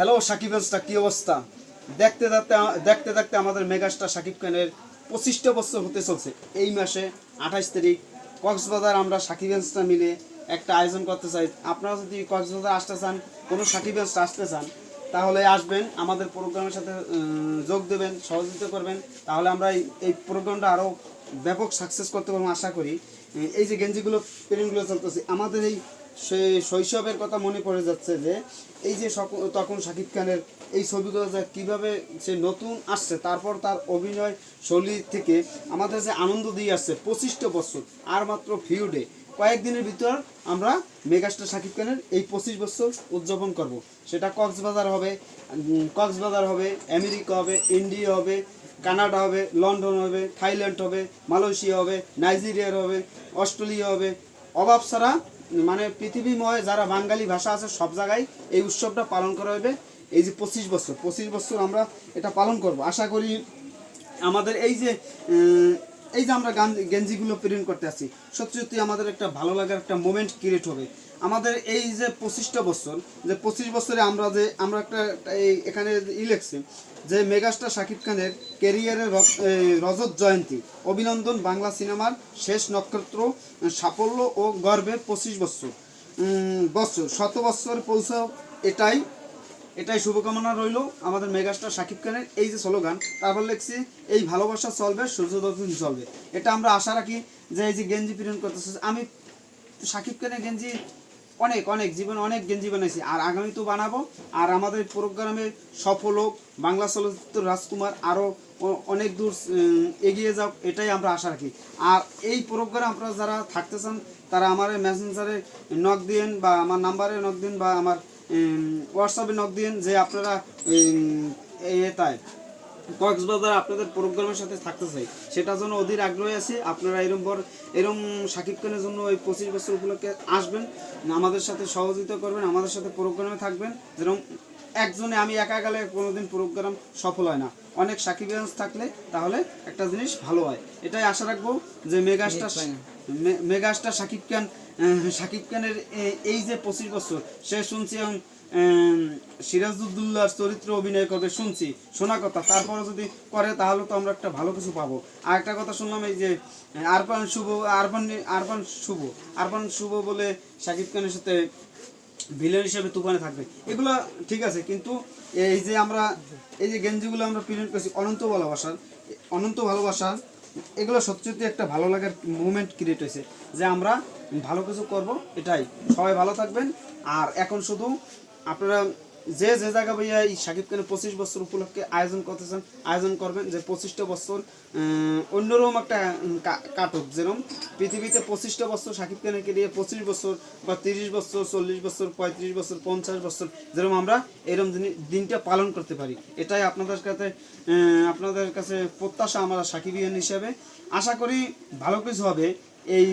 Hello Shakib হাসটা কী অবস্থা? দেখতে দেখতে দেখতে দেখতে আমাদের মেগাস্টার সাকিব খানের পঁচিশটা বছর হতে চলছে। এই মাসে আঠাশ তারিখ, কক্সবাজার আমরা সাকিব হাসটা মিলে একটা আয়োজন করতে চাই। আপনারা যদি কক্সবাজার আসতে চান, কোনো সাকিব হাসটা আসতে চান, তাহলে আসবেন, আমাদের প্রোগ্রামের সাথে যোগ দেবেন, সহযোগিতা করবেন, তাহলে আমরা এই প্রোগ্রামটা আরও ব্যাপক সাকসেস করতে পারব, আশা করি। এই যে গেঞ্জিগুলো প্রিন্টগুলো চলতেছে, আমাদের এই সে শৈশবের কথা মনে পড়ে যাচ্ছে যে, এই যে তখন শাকিব খানের এই ছবিগুলো যে কীভাবে সে নতুন আসছে, তারপর তার অভিনয় শৈলী থেকে আমাদের যে আনন্দ দিয়ে আসছে পঁচিশটা বছর, আর মাত্র ফিউ ডে কয়েকদিনের ভিতর আমরা মেগাস্টার শাকিব খানের এই পঁচিশ বছর উদযাপন করব। সেটা কক্সবাজার হবে কক্সবাজার হবে, আমেরিকা হবে, ইন্ডিয়া হবে, কানাডা হবে, লন্ডন হবে, থাইল্যান্ড হবে, মালয়েশিয়া হবে নাইজেরিয়ার হবে, অস্ট্রেলিয়া হবে। অভাব ছাড়া মানে পৃথিবীময় যারা বাঙালি ভাষা আছে সব জায়গায় এই উৎসবটা পালন করা হবে। এই যে পঁচিশ বছর পঁচিশ বছর আমরা এটা পালন করব। আশা করি আমাদের এই যে এই যে আমরা গান গেঞ্জিগুলো প্রিন্ট করতে আছি সত্যি সত্যি আমাদের একটা ভালো লাগার একটা মোমেন্ট ক্রিয়েট হবে। আমাদের এই যে পঁচিশটা বছর, যে পঁচিশ বছরে আমরা যে আমরা একটা এই এখানে ই লেখছি, যে মেগাস্টার শাকিব খানের ক্যারিয়ারের রজত জয়ন্তী, অভিনন্দন বাংলা সিনেমার শেষ নক্ষত্র, সাফল্য ও গর্বে পঁচিশ বছর। বছর, শত বছর পৌঁছাও এটাই এটাই শুভকামনা রইল আমাদের মেগাস্টার সাকিব খানের, এই যে স্লোগান, তারপর লিখছি, এই ভালোবাসা চলবে, সূর্য দর্শন চলবে। এটা আমরা আশা রাখি যে এই যে গেঞ্জি প্রিন্ট করতেছে, আমি শাকিব খানের গেঞ্জি অনেক অনেক, জীবন অনেক গেঞ্জি বানাইছি। আর আগামী তো বানাবো। আর আমাদের প্রোগ্রামে সফল হোক, বাংলা চলচ্চিত্র রাজকুমার আরও অনেক দূর এগিয়ে যাও এটাই আমরা আশা রাখি। আর এই প্রোগ্রাম আপনারা যারা থাকতে চান, তারা আমার মেসেঞ্জারে নক দিন বা আমার নাম্বারে নক দিন বা আমার হোয়াটসঅ্যাপে নক দিন যে আপনারা এ এটায় কক্সবাজার আপনাদের প্রোগ্রামের সাথে থাকতে চাই। সেটার জন্য অধীর আগ্রহী আছি। আপনারা এরম বড় এরম সাকিব খানের জন্য ওই পঁচিশ বছর উপলক্ষে আসবেন। আমাদের সাথে সহযোগিতা করবেন আমাদের সাথে প্রোগ্রামে থাকবেন। যেরকম একজনে আমি একা গেলে কোনোদিন প্রোগ্রাম সফল হয় না। অনেক সাকিবিয়ান্স থাকলে তাহলে একটা জিনিস ভালো হয়। এটাই আশা রাখব যে মেগাস্টার মেগাস্টার শাকিব খান সাকিব খানের এই যে পঁচিশ বছর সে শুনছি সিরাজউদ্দৌলার চরিত্র অভিনয় করবে শুনছি শোনা কথা তারপরে যদি করে তাহলে তো আমরা একটা ভালো কিছু পাবো। আর একটা কথা শুনলাম এই যে আহ, আরফান শুভ আরফান আরফান শুভ আরফান শুভ বলে শাকিব খানের সাথে ভিলেন হিসেবে তুফানে থাকবে। এগুলো ঠিক আছে কিন্তু এই যে আমরা এই যে গেঞ্জিগুলো আমরা প্রিন্ট করছি অনন্ত ভালোবাসার অনন্ত ভালোবাসার এগুলো সত্যি একটা ভালো লাগার মুভমেন্ট ক্রিয়েট হয়েছে যে আমরা ভালো কিছু করব এটাই। সবাই ভালো থাকবেন আর এখন শুধু আপনারা যে যে জায়গা ভাইয়া এই সাকিব খানের পঁচিশ বছর উপলক্ষে আয়োজন করতেছেন, আয়োজন করবেন যে পঁচিশটা বছর অন্যরকম একটা কাটক। যেরকম পৃথিবীতে পঁচিশটা বছর সাকিব খানকে দিয়ে পঁচিশ বছর বা তিরিশ বছর, চল্লিশ বছর, পঁয়ত্রিশ বছর, পঞ্চাশ বছর, যেরকম আমরা এরকম দিনটা পালন করতে পারি। এটাই আপনাদের কাছে আপনাদের কাছে প্রত্যাশা আমরা সাকিবিয়ান হিসাবে। আশা করি ভালো কিছু হবে এই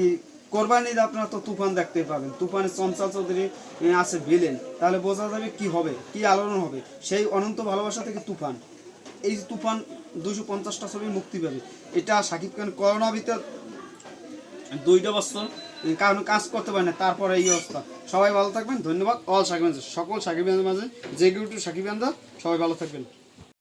কোরবানিতে আপনারা তো তুফান দেখতে পাবেন। তুফানে চঞ্চল চৌধুরী আছে ভিলেন। তাহলে বোঝা যাবে কি হবে কি আলোড়ন হবে? সেই অনন্ত ভালোবাসা থেকে তুফান। এই যে তুফান দুশো পঞ্চাশটা ছবি মুক্তি পাবে। এটা সাকিব খান করোনা ভিতর দুইটা বছর। কারণ কাজ করতে পারে না তারপরে এই অবস্থা। সবাই ভালো থাকবেন ধন্যবাদ। অল সাকিব সকল সাকিব মাঝে যে কেউ সাকিব সবাই ভালো থাকবেন।